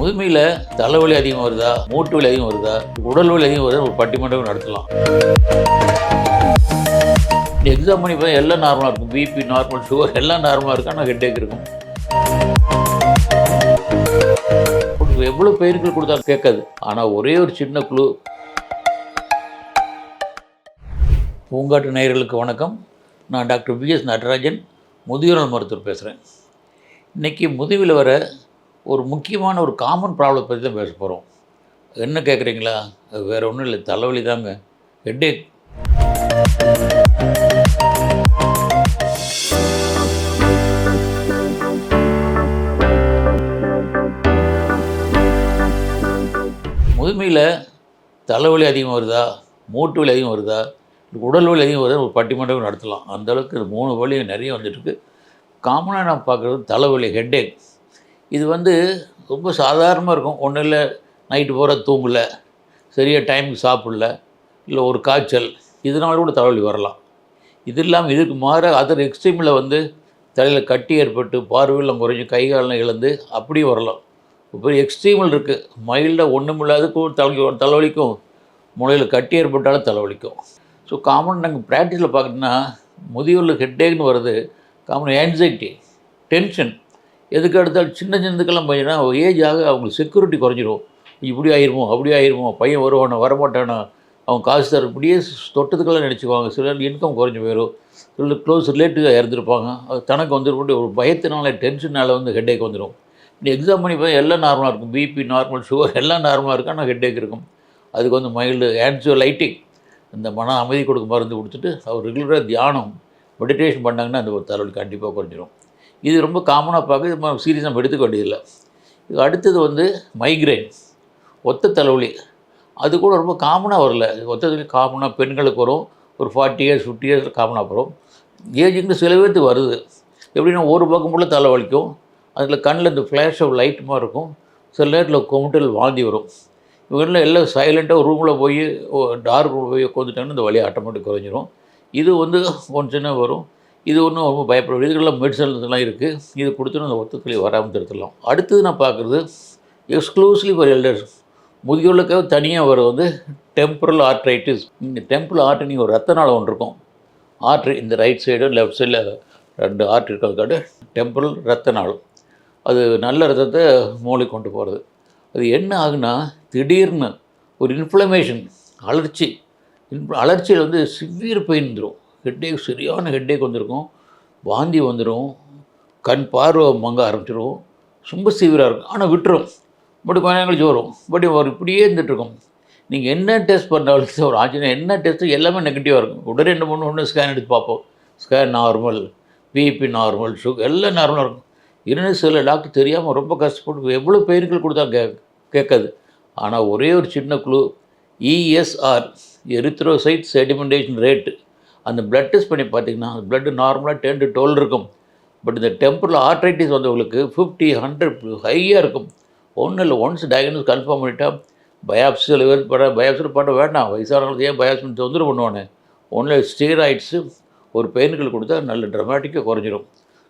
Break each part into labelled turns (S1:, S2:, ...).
S1: முதுமையில் தலைவலி அதிகம் வருதா? மூட்டு வலி அதிகம் வருதா? உடல் வலி அதிகம் வருதா? ஒரு பட்டிமன்றம் நடத்தலாம். எக்ஸாம் பண்ணி பார்த்தா எல்லாம் நார்மலாக இருக்கும். பிபி நார்மல் சுகர் எல்லாம் நார்மலாக இருக்கும் ஆனால் ஹெட்டேக் இருக்கும். உங்களுக்கு எவ்வளோ பெயர்கள் கொடுத்தாலும் கேட்காது. ஆனால் ஒரே ஒரு சின்ன குழு பூங்காட்டு நேயர்களுக்கு வணக்கம். நான் டாக்டர் பி எஸ் நடராஜன் முதியோர் மருத்துவர் பேசுகிறேன் இன்றைக்கி முதுவில் வர ஒரு முக்கியமான ஒரு காமன் ப்ராப்ளம் பற்றி தான் பேச போகிறோம் என்ன கேட்குறீங்களா அது வேறு ஒன்றும் இல்லை தலைவலி தாங்க. ஹெட்டேக் முதுமையில் தலைவலி அதிகம் வருதா? மூட்டு வலி அதிகம் வருதா? உடல் வலி அதிகம் வருதா? ஒரு பட்டிமன்றம் நடத்தலாம். அந்தளவுக்கு மூணு வலி நிறைய வந்துட்டுருக்கு காமனாக நான் பார்க்குறது தலைவலி ஹெட்டேக் இது வந்து ரொம்ப சாதாரணமாக இருக்கும். ஒன்றும் இல்லை நைட்டு போகிற தூங்கலை சரியாக டைமுக்கு சாப்பிடல இல்லை ஒரு காய்ச்சல் இதனால கூட தலைவலி வரலாம். இது இல்லாமல் இதுக்கு மாற அதர் எக்ஸ்ட்ரீமில் வந்து தலையில் கட்டி ஏற்பட்டு பார்வையில் குறைஞ்சி கை காலம் இழந்து அப்படியும் வரலாம். இப்போ எக்ஸ்ட்ரீமில் இருக்குது மைல்டாக ஒன்றும் இல்லாததுக்கும் தலை தலைவலிக்கும் முளையில் கட்டி ஏற்பட்டாலும் தலைவலிக்கும். ஸோ காமன் நாங்கள் ப்ராக்டிஸில் பார்க்கணுன்னா முதியோரில் ஹெட்டேக்னு வருது காமன் ஆன்சைட்டி டென்ஷன் எதுக்கு எடுத்தாலும் சின்ன சின்னதுக்கெல்லாம் பையனா ஏஜ் ஆக அவங்களுக்கு செக்யூரிட்டி குறைஞ்சிரும். இப்படி ஆயிருமோ அப்படி ஆயிருமோ பையன் வருவானோ வரமாட்டானோ அவங்க காசு தர இப்படியே தொட்டத்துக்கெல்லாம் நினச்சிக்குவாங்க. சிலர் இன்கம் குறைஞ்சி போயிடும் சிலர் க்ளோஸ் ரிலேட்டிவாக இறந்துருப்பாங்க. அது தனக்கு வந்துட்டு ஒரு பயத்தினால டென்ஷனால் வந்து ஹெட்டேக் வந்துடும் நீ எக்ஸாம் பண்ணி போய் எல்லாம் நார்மலாக இருக்கும். பிபி நார்மல் சுகர் எல்லாம் நார்மலாக இருக்கும். ஆனால் ஹெட்டேக் இருக்கும். அதுக்கு வந்து மைல்டு ஆன்சியோ லைட்டிங் இந்த மன அமைதி கொடுக்க மருந்து கொடுத்துட்டு அவர் ரெகுலராக தியானம் மெடிடேஷன் பண்ணாங்கன்னா அந்த ஒரு தலைவலி கண்டிப்பாக குறைஞ்சிரும். இது ரொம்ப காமனாக பார்க்க இது சீரியஸாக நம்ம எடுத்துக்க வேண்டியதில்லை. இது அடுத்தது வந்து மைக்ரைன் ஒத்த தலைவலி. அது கூட ரொம்ப காமனாக வரல. ஒத்த தலைவலி காமனாக பெண்களுக்கு வரும். ஒரு ஃபார்ட்டி இயர்ஸ் ஃபிஃப்டி இயர்ஸ் காமனாக வரும். ஏஜிங்னு சில பேர்த்துக்கு வருது. எப்படின்னா ஒரு பக்கம் ஃபுல்லாக தலை வலிக்கும் அதில் கண்ணில் இந்த ஃப்ளாஷ் ஆஃப் லைட் மாதிரி இருக்கும். சில நேரத்தில் குமட்டல் வாந்தி வரும். இவங்களாம் எல்லாம் சைலண்ட்டாக ரூமில் போய் டார்க் ரூமில் போய் உட்காந்துட்டாங்கன்னா இந்த வலி ஆட்டோமேட்டிக் குறைஞ்சிரும். இது வந்து கொஞ்சம் சின்ன வரும். இது ஒன்றும் ரொம்ப பயப்பட இதுக்கெல்லாம் மெடிசன்ஸ்லாம் இருக்குது இது கொடுத்துட்டு அந்த ஒத்தத்துலி வராமல் தடுத்துடலாம். அடுத்தது நான் பார்க்குறது எக்ஸ்க்ளூசிவ்லி ஃபார் எல்டர்ஸ் முதியோர்களுக்காக தனியாக வர வந்து டெம்பரல் ஆர்ட்ரைட்டிஸ் இந்த டெம்பரல் ஆர்ட் நீங்கள் ஒரு ரத்த நாளம் ஒன்று இருக்கும். ஆர்ட்ரி இந்த ரைட் சைடு லெஃப்ட் சைடில் ரெண்டு ஆர்ட் இருக்கிறதுக்காக டெம்பரல் ரத்த நாளம். அது நல்ல ரத்தத்தை மூளை கொண்டு போகிறது அது என்ன ஆகுனா திடீர்னு ஒரு இன்ஃப்ளமேஷன் அலர்ச்சி. இன்ஃப் அலர்ச்சியில் வந்து சிவியர் பெயின் வந்துடும் ஹெட்டேக் சரியான ஹெட்டேக் வந்திருக்கும். வாந்தி வந்துடும் கண் பார்வை மங்க ஆரம்பிச்சிடும் ரொம்ப சிவியராக இருக்கும். ஆனால் விட்டுரும். பட் கொஞ்ச நேரம் கழிச்சு வரும். பட் ஒரு இப்படியே இருந்துகிட்ருக்கும். நீங்கள் என்ன டெஸ்ட் பண்ணாலும் ஒரு ஆச்சரியம் என்ன டெஸ்ட்டு எல்லாமே நெகட்டிவாக இருக்கும். உடனே என்ன மூணு ஒன்று ஸ்கேன் எடுத்து பார்ப்போம். Scan normal BP normal sugar எல்லாம் நார்மலாக இருக்கும். இன்னும் சில டாக்டர் தெரியாமல் ரொம்ப கஷ்டப்பட்டு எவ்வளோ பெயின்கள் கொடுத்தா கே கேட்காது. ஆனால் ஒரே ஒரு சின்ன குழு இஎஸ்ஆர் எரித்ரோசைட் செடிமெண்டேஷன் ரேட்டு அந்த பிளட் டெஸ்ட் பண்ணி பார்த்தீங்கன்னா அந்த பிளட்டு நார்மலாக டென் டு டுவெல் இருக்கும். பட் இந்த டெம்பரில் ஆர்ட்ரைட்டிஸ் வந்தவங்களுக்கு ஃபிஃப்டி ஹண்ட்ரட் ஹையாக இருக்கும். ஒன்றும் இல்லை ஒன்ஸ் டயக்னோஸ் கன்ஃபார்ம் பண்ணிட்டா பயாப்சி சில பேர் பண்ண பயாப்சி பண்ண வேண்டாம். வயசானவங்களுக்கு ஏன் பயாப்சி தொந்தரவு பண்ணுவானே? ஒன்றில் ஸ்டீராய்ட்ஸு ஒரு பெயின்கள் கொடுத்தா நல்ல ட்ரமாட்டிக்காக குறைஞ்சிரும்.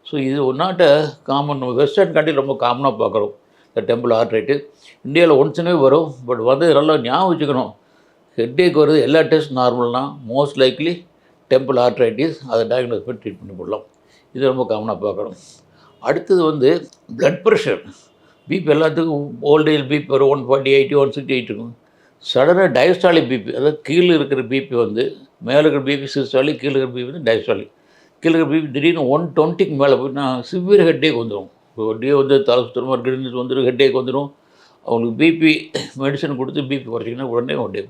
S1: ஸோ இது ஒன்றாட்ட காமன் வெஸ்டர்ன் கண்ட்ரி ரொம்ப காமனாக பார்க்குறோம். இந்த டெம்பிள் ஆர்ட்ரைட்டு இந்தியாவில் ஒன்ஸ்னே வரும். பட் வந்து நல்லா ஞாபகம் வச்சுக்கணும். ஹெட்டேக் வருது. எல்லா டெஸ்ட் நார்மல்னா மோஸ்ட் லைக்லி டெம்பிள் ஆர்ட்ரைட்டிஸ் அதை டயக்னோஸ் பண்ணி ட்ரீட்மெண்ட் பண்ணலாம் போடலாம். இது ரொம்ப காமனாக பார்க்கணும். அடுத்தது வந்து ப்ளட் ப்ரெஷர் பிபி எல்லாத்துக்கும் ஓல்டேஜ் பிபி ஒரு one forty eighty one sixty eight இருக்கும் சடனாக டயஸ்டாலிக் பிபி அதாவது கீழே இருக்கிற பிபி வந்து மேலே இருக்கிற பிபி சிஸ்டாலிக் கீழே இருக்கிற பிபி வந்து டயஸ்டாலிக் கீழே இருக்கிற பிபி திடீர்னு ஒன் டுவெண்ட்டிக்கு மேலே போயிட்டுனா சிவியர் ஹெட்டேக் வந்துடும் அப்படியே வந்து தலை சுத்தமாக கிரினஸ் வந்துடும் ஹெட்டேக் வந்துடும் அவங்களுக்கு பிபி மெடிசன் கொடுத்து பிபி குறைச்சிங்கன்னா உடனே உடனே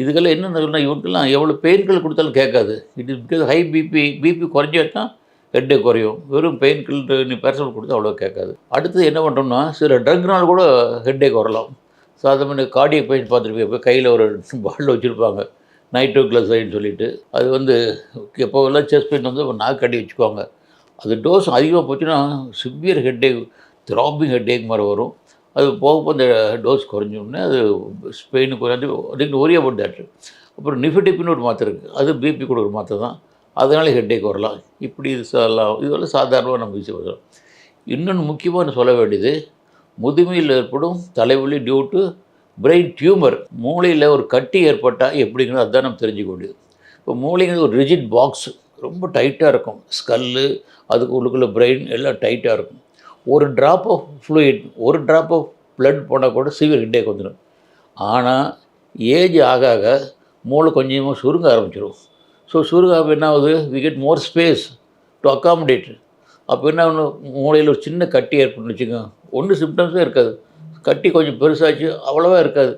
S1: இதுக்கெல்லாம் என்ன சொன்னால் இவருக்கெல்லாம் எவ்வளோ பெயின்கள் கொடுத்தாலும் கேட்காது. It is because high BP BP குறைஞ்சாதான் ஹெட்டே குறையும். வெறும் பெயின் கில் நீ பேரசல் கொடுத்தா அவ்வளோ கேட்காது. அடுத்தது என்ன பண்ணுறோம்னா சில ட்ரக்னால் கூட ஹெட்டேக் வரலாம் சாதாரண கார்டியக் பெயின் பார்த்துருப்பீங்க. இப்போ கையில் ஒரு பாட்டில் வச்சுருப்பாங்க. நைட்ரோக்ளசைன்னு சொல்லிட்டு. அது வந்து எப்போவெல்லாம் செஸ் பெயின் வந்து நாக்கு அடி வச்சுக்குவாங்க. அது டோஸ் அதிகமாக போச்சுன்னா சிவியர் ஹெட்டேக் த்ராப்பிங் ஹெட்டேக் மாதிரி வரும். அது போக போக அந்த டோஸ் குறைஞ்சோடனே அது ஸ்பெயின் குறைஞ்சி அதுக்கு ஒரே அபவுட் டாக்டர். அப்புறம் நிஃபிடிப்னு ஒரு மாத்திரை இருக்குது அது பிபி கொடுக்குற மாத்திரை தான். அதனால ஹெட்டேக் வரலாம். இப்படி இது சொல்லலாம் இதெல்லாம் சாதாரணமாக நம்ம யூஸ் வரலாம் இன்னொன்று முக்கியமாக சொல்ல வேண்டியது முதுமையில் ஏற்படும் தலைவலி டியூ டு பிரெயின் டியூமர் மூளையில் ஒரு கட்டி ஏற்பட்டால் எப்படிங்கிறது அதுதான் நம்ம தெரிஞ்சுக்க வேண்டியது. இப்போ மூளைங்கிறது ஒரு ரிஜிட் பாக்ஸ் ரொம்ப டைட்டாக இருக்கும். ஸ்கல்லு அதுக்கு உள்ளுக்குள்ள பிரெயின் எல்லாம் டைட்டாக இருக்கும். ஒரு ட்ராப் ஆஃப் ஃப்ளூயிட் ஒரு ட்ராப் ஆஃப் பிளட் போனால் கூட சிவியர் ஹெட்டேக் வந்துடும். ஆனால் ஏஜ் ஆக ஆக மூளை கொஞ்சமாக சுருங்க ஆரம்பிச்சிடும். ஸோ சுருங்க என்ன ஆகுது? We get more space to accommodate அப்போ என்ன ஒன்று மூளையில் ஒரு சின்ன கட்டி ஏற்பட்டுன்னு வச்சுக்கோங்க. ஒன்றும் சிம்டம்ஸே இருக்காது. கட்டி கொஞ்சம் பெருசாச்சு அவ்வளோவா இருக்காது.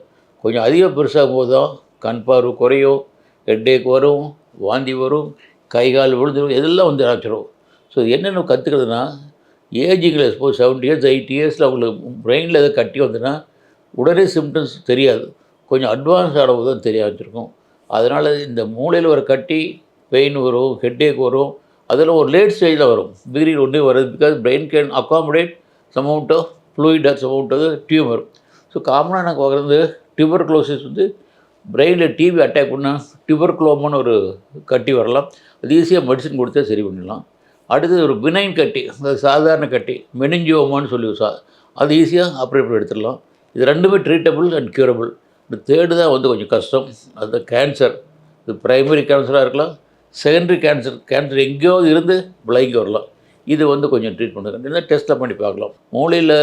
S1: கொஞ்சம் அதிகம் பெருசாகும் போது தான் கண் பார்வை குறையும் ஹெட்டேக் வரும் வாந்தி வரும் கை கால் விழுந்துடும் இதெல்லாம் வந்து ஆரம்பிச்சிடும். ஸோ என்னென்ன கற்றுக்கிறதுனா ஏஜிங்கில் சப்போஸ் செவன்ட்டி இயர்ஸ் எயிட் இயர்ஸில் அவங்களுக்கு பிரெயினில் எதாவது கட்டி வந்துன்னா உடனே சிம்டம்ஸ் தெரியாது. கொஞ்சம் அட்வான்ஸ் ஆனபோது தான் தெரிய வச்சுருக்கும் அதனால் இந்த மூளையில் ஒரு கட்டி பெயின் வரும் ஹெட்டேக் வரும் அதெல்லாம் ஒரு லேட் ஸ்டேஜில் வரும். பிகினிங் ஒன்றே வருது because brain can accommodate some amount of fluid or some amount of tumour so காமனாக எனக்கு வந்து டியூபர் க்ளோசிஸ் வந்து பிரெயினில் டிவி அட்டாக் பண்ணால் டியூபர்குலோமான்னு ஒரு கட்டி வரலாம். அது ஈஸியாக மெடிசன் கொடுத்தா சரி பண்ணிடலாம். அடுத்தது ஒரு பினைன் கட்டி அதாவது சாதாரண கட்டி மெனிஞ்சியோமான்னு சொல்லி சா அது ஈஸியாக ஆப்ரேட் எடுத்துடலாம். இது ரெண்டுமே ட்ரீட்டபிள் அண்ட் க்யூரபிள் இந்த தேர்டு தான் வந்து கொஞ்சம் கஷ்டம். அது கேன்சர் இது ப்ரைமரி கேன்சராக இருக்கலாம் செகண்டரி கேன்சர் கேன்சர் எங்கேயோ இருந்து விலகி வரலாம். இது வந்து கொஞ்சம் ட்ரீட் பண்ணுறது டெஸ்ட்டில் பண்ணி பார்க்கலாம். மூளையில்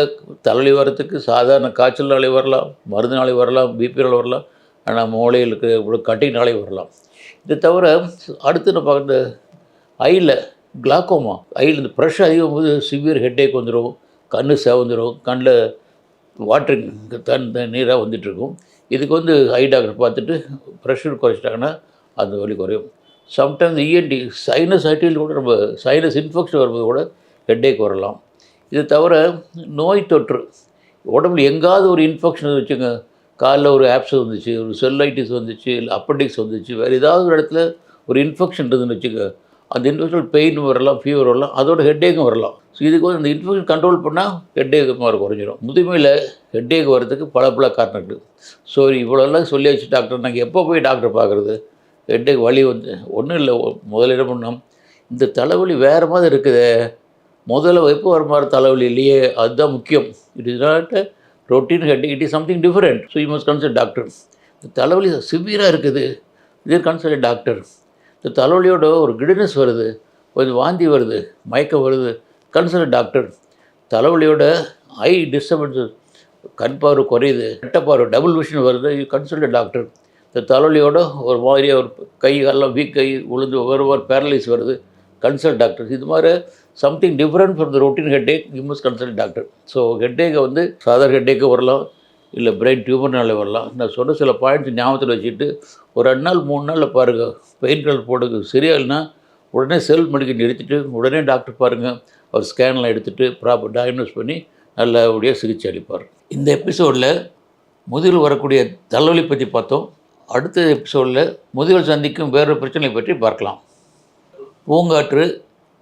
S1: தலைவலி வரத்துக்கு சாதாரண காய்ச்சல் நாளை வரலாம் மருந்து நாளை வரலாம் பிபினால் வரலாம் ஆனால் மூளையில் இருக்கிற கட்டிங் நாளை வரலாம். இது தவிர அடுத்து நம்ம பார்க்குற ஐயில் கிளாக்கோமா ஐயில் இந்த ப்ரெஷர் அதிகம் போது சிவியர் ஹெட்டேக் வந்துடும் கண் செவந்துடும் கண்ணில் வாட்டருக்கு தன் நீராக வந்துட்டுருக்கும். இதுக்கு வந்து ஐ டாக்டர் பார்த்துட்டு ப்ரெஷர் குறைச்சிட்டாங்கன்னா அந்த வலி குறையும். சம்டைம்ஸ் இஎன்டி சைனஸ் ஐட்டியில் கூட நம்ம சைனஸ் இன்ஃபெக்ஷன் வரும்போது கூட ஹெட்டேக் வரலாம். இது தவிர நோய் தொற்று உடம்புல எங்காவது ஒரு இன்ஃபெக்ஷன் வச்சுங்க. காலில் ஒரு ஆப்ஸ் வந்துச்சு ஒரு செல்லைட்டிஸ் வந்துச்சு இல்லை அப்பண்டிக்ஸ் வந்துச்சு வேறு ஏதாவது ஒரு இடத்துல ஒரு இன்ஃபெக்ஷன் இருந்துன்னு வச்சுக்க அந்த இன்ஃபெக்ஷன் பெயின் வரலாம் ஃபீவர் வரலாம் அதோட ஹெட்டேக்கும் வரலாம். ஸோ இதுக்கு வந்து இந்த இன்ஃபெக்ஷன் கண்ட்ரோல் பண்ணால் ஹெட்டேக் மாதிரி குறைஞ்சிரும். முதுமையில் ஹெட்டேக் வர்றதுக்கு பல பல காரணம் இருக்குது ஸோ இவ்வளோலாம் சொல்லியாச்சு டாக்டர் நாங்கள் எப்போ போய் டாக்டர் பார்க்குறது? ஹெட்டேக் வலி வந்து ஒன்றும் இல்லை. முதல்ல என்ன பண்ணோம்? இந்த தலைவலி வேறு மாதிரி இருக்குது. முதல்ல எப்போ வர மாதிரி தலைவலி இல்லையே? அதுதான் முக்கியம். It is not routine headache it is something different so you must consult doctor இந்த தலைவலி சிவியராக இருக்குது. இதே கன்சல்ட் டாக்டர் இந்த தலைவலியோட ஒரு கிடினஸ் வருது கொஞ்சம் வாந்தி வருது மயக்கம் வருது. கன்சல்ட் டாக்டர் தலைவலியோட ஐ டிஸ்டர்பன்ஸஸ் கண் பார்வை குறையுது ரெட்டை பார்வை டபுள் விஷன் வருது. யூ கன்சல்ட் டாக்டர் இந்த தலைவலியோட ஒரு மாதிரியாக ஒரு கை காலெல்லாம் வீக் கை உளுந்து ஒரு ஒரு பேரலைஸ் வருது. கன்சல்ட் டாக்டர் இது மாதிரி something different from the routine headache you must consult doctor. So ஹெட்டேக்கை வந்து சாதாரண ஹெட்டேக்கு வரலாம். இல்லை பிரெயின் டியூமர்னால வரலாம். நான் சொன்ன சில பாயிண்ட்ஸ் ஞாபகத்தில் வச்சுட்டு ஒரு ரெண்டு நாள் மூணு நாளில் பாருங்கள் பெயின் கில்லர் போடுங்க சரியா இல்லைன்னா உடனே செல்ஃப் மெடிக்கல் நிறுத்திட்டு உடனே டாக்டர் பாருங்கள் அவர் ஸ்கேன்லாம் எடுத்துகிட்டு ப்ராப்பர் டயக்னோஸ் பண்ணி நல்லபடியாக சிகிச்சை அளிப்பார். இந்த எபிசோடில் முதுகில் வரக்கூடிய தலைவலி பற்றி பார்த்தோம். அடுத்த எபிசோடில் முதுகில் சந்திக்கும் வேறொரு பிரச்சனை பற்றி பார்க்கலாம். பூங்காற்று